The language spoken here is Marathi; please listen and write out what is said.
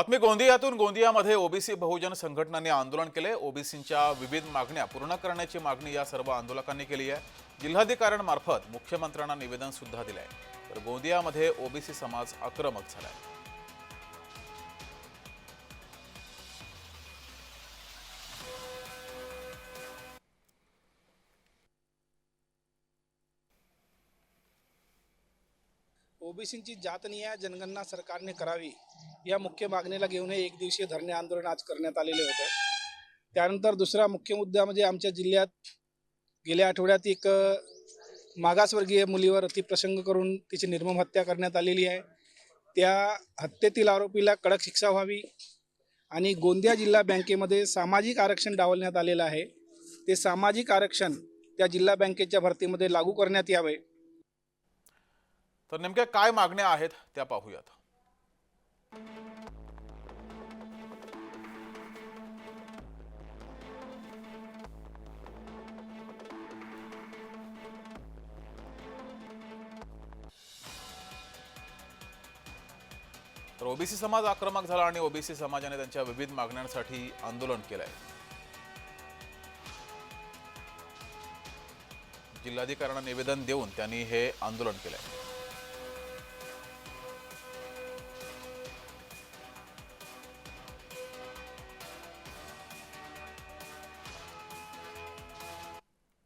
बातमी गोंदियातून गोंदियामध्ये ओबीसी बहुजन संघटनांनी आंदोलन केले. ओबीसींच्या विविध मागण्या पूर्ण करण्याची मागणी या सर्व आंदोलकांनी केली आहे. जिल्हाधिकाऱ्यांमार्फत मुख्यमंत्र्यांना निवेदन सुद्धा दिलंय. तर गोंदियामध्ये ओबीसी समाज आक्रमक झालाय. ओबीसींची जातनीय जनगणना सरकारने करावी या मुख्य मागणीला घेऊन हे एक दिवसीय धरणे आंदोलन आज करण्यात आलेले होते. त्यानंतर दुसरा मुख्य मुद्दा म्हणजे आमच्या जिल्ह्यात गेल्या आठवड्यात एक मागासवर्गीय मुलीवर अतिप्रसंग करून तिची निर्मम हत्या करण्यात आलेली आहे. त्या हत्येतील आरोपीला कडक शिक्षा व्हावी आणि गोंदिया जिल्हा बँकेमध्ये सामाजिक आरक्षण डावलण्यात आलेलं आहे. ते सामाजिक आरक्षण त्या जिल्हा बँकेच्या भरतीमध्ये लागू करण्यात यावे. तर नेमक्या काय मागण्या आहेत त्या पाहूयात. तर ओबीसी समाज आक्रमक झाला आणि ओबीसी समाजाने त्यांच्या विविध मागण्यांसाठी आंदोलन केलंय. जिल्हाधिकाऱ्यांना निवेदन देऊन त्यांनी हे आंदोलन केलंय.